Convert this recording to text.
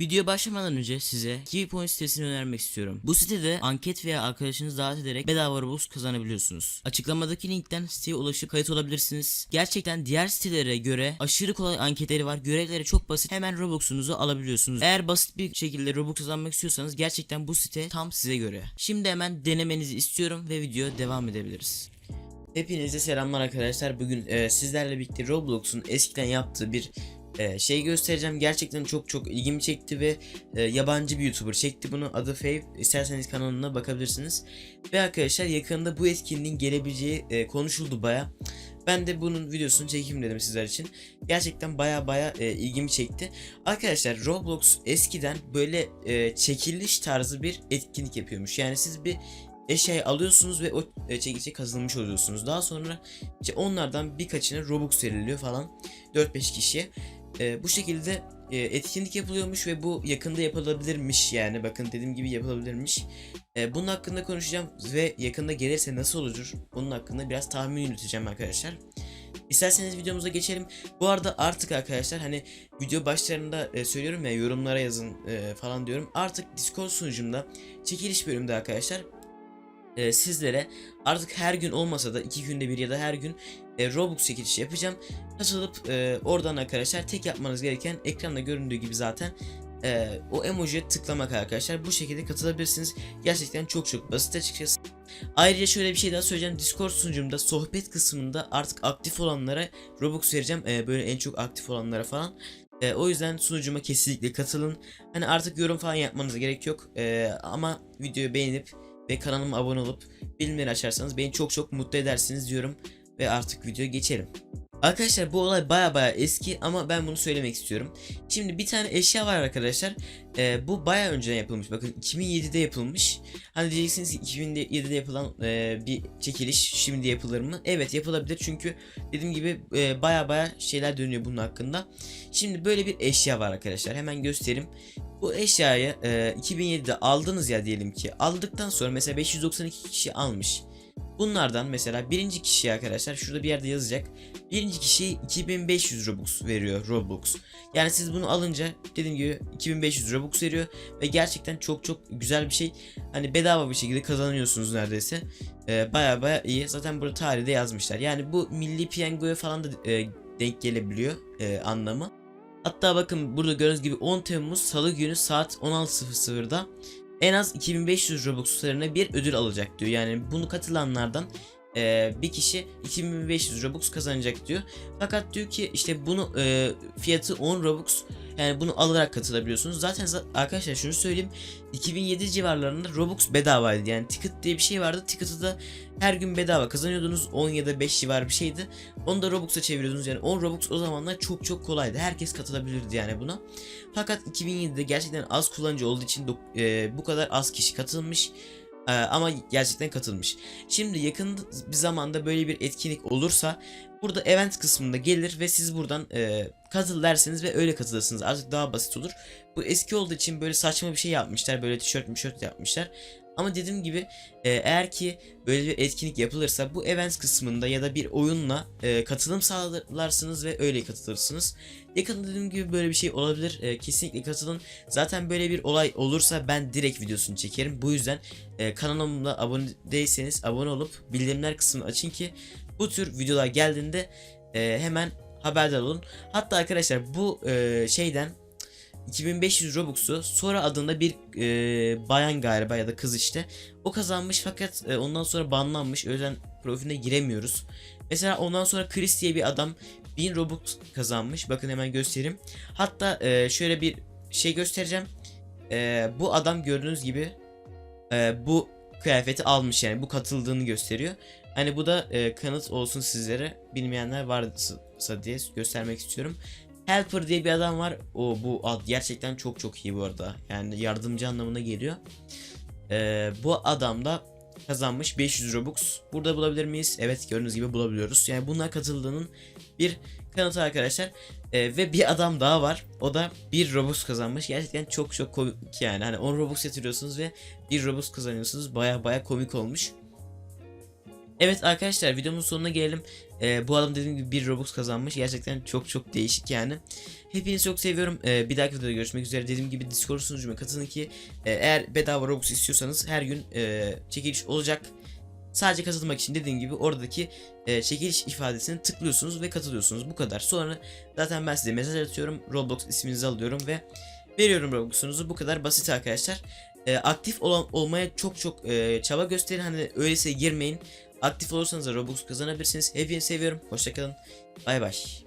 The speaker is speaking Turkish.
Video başlamadan önce size KiwiPoint sitesini önermek istiyorum. Bu sitede anket veya arkadaşınızı davet ederek bedava Robux kazanabiliyorsunuz. Açıklamadaki linkten siteye ulaşıp kayıt olabilirsiniz. Gerçekten diğer sitelere göre aşırı kolay anketleri var. Görevleri çok basit. Hemen Robux'unuzu alabiliyorsunuz. Eğer basit bir şekilde Robux kazanmak istiyorsanız gerçekten bu site tam size göre. Şimdi hemen denemenizi istiyorum ve video devam edebiliriz. Hepinize selamlar arkadaşlar. Bugün e, sizlerle birlikte Roblox'un eskiden yaptığı bir e, şey göstereceğim. Gerçekten çok çok ilgimi çekti ve e, yabancı bir YouTuber çekti bunu. Adı Fave. İsterseniz kanalına bakabilirsiniz. Ve arkadaşlar yakında bu etkinliğin gelebileceği e, konuşuldu baya. Ben de bunun videosunu çekeyim dedim sizler için. Gerçekten baya baya e, ilgimi çekti. Arkadaşlar Roblox eskiden böyle e, çekiliş tarzı bir etkinlik yapıyormuş. Yani siz bir eşyayı alıyorsunuz ve o e, çekiçe kazanmış oluyorsunuz. Daha sonra işte onlardan birkaçına Robux veriliyor falan 4-5 kişiye. E, bu şekilde e, etkinlik yapılıyormuş ve bu yakında yapılabilirmiş yani bakın dediğim gibi yapılabilirmiş. E, bunun hakkında konuşacağım ve yakında gelirse nasıl olur bunun hakkında biraz tahmin yürüteceğim arkadaşlar. İsterseniz videomuza geçelim. Bu arada artık arkadaşlar hani video başlarında e, söylüyorum ya yorumlara yazın e, falan diyorum. Artık Discord sunucumda çekiliş bölümünde arkadaşlar e, sizlere artık her gün olmasa da iki günde bir ya da her gün e, Robux çekilişi yapacağım. Katılıp e, oradan arkadaşlar tek yapmanız gereken ekranda göründüğü gibi zaten e, o emojiye tıklamak arkadaşlar. Bu şekilde katılabilirsiniz. Gerçekten çok çok basit açıkçası. Ayrıca şöyle bir şey daha söyleyeceğim. Discord sunucumda sohbet kısmında artık aktif olanlara Robux vereceğim. E, böyle en çok aktif olanlara falan. E, o yüzden sunucuma kesinlikle katılın. Hani artık yorum falan yapmanıza gerek yok. E, ama videoyu beğenip ve kanalıma abone olup bildirimleri açarsanız beni çok çok mutlu edersiniz diyorum ve artık videoya geçelim. Arkadaşlar bu olay baya baya eski ama ben bunu söylemek istiyorum. Şimdi bir tane eşya var arkadaşlar. Ee, bu baya önceden yapılmış. Bakın 2007'de yapılmış. Hani diyeceksiniz ki 2007'de yapılan e, bir çekiliş şimdi yapılır mı? Evet yapılabilir çünkü dediğim gibi e, baya baya şeyler dönüyor bunun hakkında. Şimdi böyle bir eşya var arkadaşlar. Hemen göstereyim. Bu eşyayı e, 2007'de aldınız ya diyelim ki. Aldıktan sonra mesela 592 kişi almış. Bunlardan mesela birinci kişiye arkadaşlar şurada bir yerde yazacak. Birinci kişiye 2500 Robux veriyor Robux. Yani siz bunu alınca dediğim gibi 2500 Robux veriyor ve gerçekten çok çok güzel bir şey. Hani bedava bir şekilde kazanıyorsunuz neredeyse. Ee, baya baya iyi. Zaten burada tarihte yazmışlar. Yani bu milli piyangoya falan da e, denk gelebiliyor e, anlamı. Hatta bakın burada gördüğünüz gibi 10 Temmuz Salı günü saat 16.00'da en az 2500 Robux üzerine bir ödül alacak diyor. Yani bunu katılanlardan e, bir kişi 2500 Robux kazanacak diyor. Fakat diyor ki işte bunu e, fiyatı 10 Robux yani bunu alarak katılabiliyorsunuz. Zaten za- arkadaşlar şunu söyleyeyim 2007 civarlarında Robux bedavaydı. Yani ticket diye bir şey vardı. Ticket'ı da her gün bedava kazanıyordunuz. 10 ya da 5 civar bir şeydi. Onu da Robux'a çeviriyordunuz. Yani 10 Robux o zamanlar çok çok kolaydı. Herkes katılabilirdi yani buna. Fakat 2007'de gerçekten az kullanıcı olduğu için e, bu kadar az kişi katılmış. E, ama gerçekten katılmış. Şimdi yakın bir zamanda böyle bir etkinlik olursa burada event kısmında gelir ve siz buradan e, katıl derseniz ve öyle katılırsınız. Artık daha basit olur. Bu eski olduğu için böyle saçma bir şey yapmışlar. Böyle tişört mişört yapmışlar. Ama dediğim gibi e, eğer ki böyle bir etkinlik yapılırsa bu event kısmında ya da bir oyunla e, katılım sağlarsınız ve öyle katılırsınız. Yakında dediğim gibi böyle bir şey olabilir. E, kesinlikle katılın. Zaten böyle bir olay olursa ben direkt videosunu çekerim. Bu yüzden e, kanalıma abone değilseniz abone olup bildirimler kısmını açın ki bu tür videolar geldiğinde e, hemen haberdar olun. Hatta arkadaşlar bu e, şeyden 2500 Robux'u sonra adında bir e, bayan galiba ya da kız işte o kazanmış fakat e, ondan sonra banlanmış o yüzden profiline giremiyoruz. Mesela ondan sonra Chris diye bir adam 1000 Robux kazanmış bakın hemen göstereyim. Hatta e, şöyle bir şey göstereceğim. E, bu adam gördüğünüz gibi e, bu kıyafeti almış yani bu katıldığını gösteriyor. Hani bu da e, kanıt olsun sizlere bilmeyenler varsa diye göstermek istiyorum. Helper diye bir adam var. O bu ad gerçekten çok çok iyi bu arada. Yani yardımcı anlamına geliyor. Ee, bu adam da kazanmış 500 Robux. Burada bulabilir miyiz? Evet gördüğünüz gibi bulabiliyoruz. Yani bunlar katıldığının bir kanıtı arkadaşlar. Ee, ve bir adam daha var. O da 1 Robux kazanmış. Gerçekten çok çok komik yani. Hani 10 Robux yatırıyorsunuz ve 1 Robux kazanıyorsunuz. Baya baya komik olmuş. Evet arkadaşlar videomuzun sonuna gelelim. Ee, bu adam dediğim gibi bir Robux kazanmış. Gerçekten çok çok değişik yani. Hepinizi çok seviyorum. Ee, bir dahaki videoda görüşmek üzere. Dediğim gibi Discord sunucuma katılın ki e, eğer bedava Robux istiyorsanız her gün e, çekiliş olacak. Sadece katılmak için dediğim gibi oradaki e, çekiliş ifadesini tıklıyorsunuz ve katılıyorsunuz. Bu kadar. Sonra zaten ben size mesaj atıyorum. Roblox isminizi alıyorum ve veriyorum Robux'unuzu. Bu kadar basit arkadaşlar. E, aktif olan olmaya çok çok e, çaba gösterin. Hani öyleyse girmeyin. Aktif olursanız da Robux kazanabilirsiniz. Hepinizi seviyorum. Hoşçakalın. Bay bay.